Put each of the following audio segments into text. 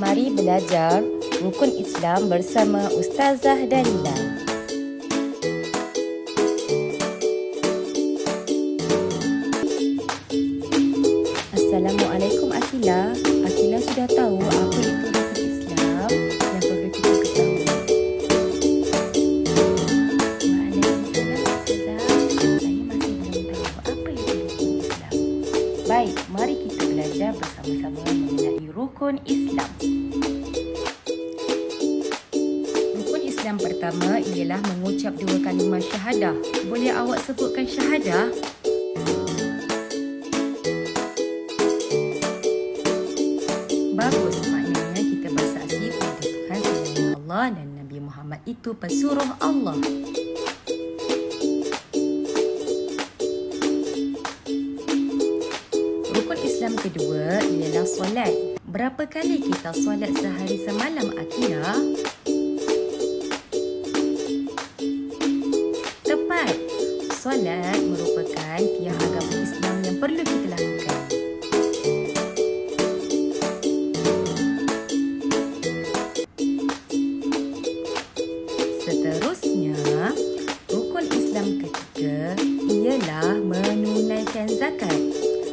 Mari belajar rukun Islam bersama Ustazah Dalila. Assalamualaikum Akila. Akila sudah tahu apa itu rukun Islam yang perlu kita ketahui. Baik, mari kita belajar bersama-sama mengenai rukun Islam. Pertama ialah mengucap dua kalimah syahadah. Boleh awak sebutkan syahadah? Bagus, maknanya kita bersaksi pada Tuhan Allah dan Nabi Muhammad itu pesuruh Allah. Rukun Islam kedua ialah solat. Berapa kali kita solat sehari semalam, Akila?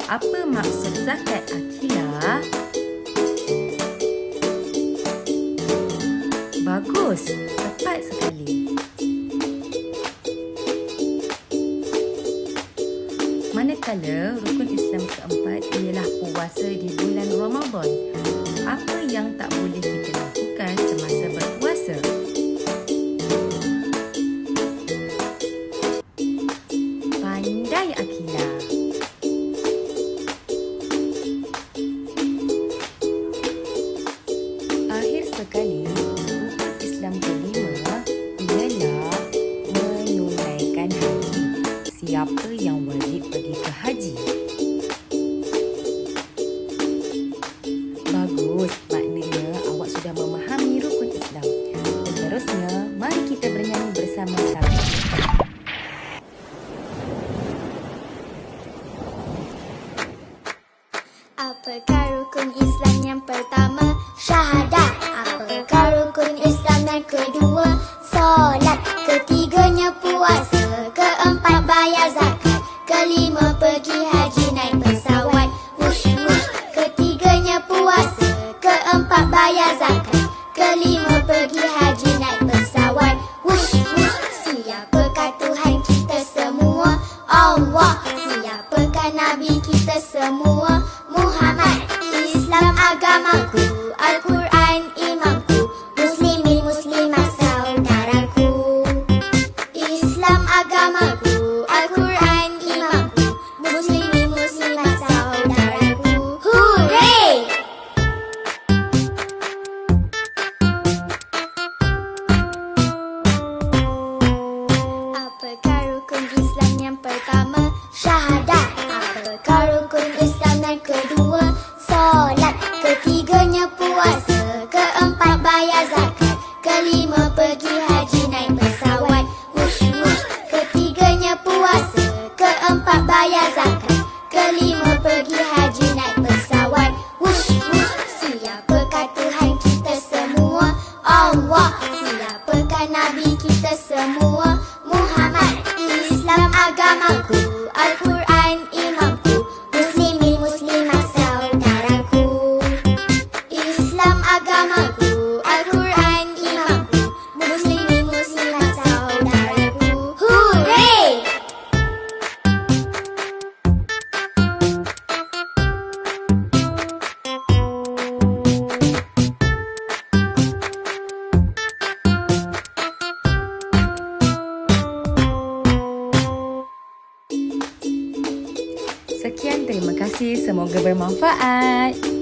Apa maksud zakat Akila? Bagus, tepat sekali. Manakala rukun Islam keempat ialah puasa di bulan Ramadan. Apa yang tak boleh yang pertama? Syahadat. Apakah rukun Islam yang kedua? Solat. Ketiganya puasa. Keempat bayar zakat. Kelima pergi haji naik pesawat. Wush wush. Ketiganya puasa. Keempat bayar zakat. Kelima pergi haji naik pesawat. Wush wush. Siapakah Tuhan kita semua? Allah. Siapakah Nabi kita semua? Muhammad. Islam yang pertama? Syahadat. Apakah rukun Islam yang kedua? Solat. Ketiganya puasa. Keempat bayar zakat. Kelima pergi haji naik pesawat. Wush wush. Ketiganya puasa. Keempat bayar zakat. Kelima pergi haji naik pesawat. Wush wush. Siapakah Tuhan kita semua? Allah. Siapakah Nabi kita semua? Sekian, terima kasih. Semoga bermanfaat.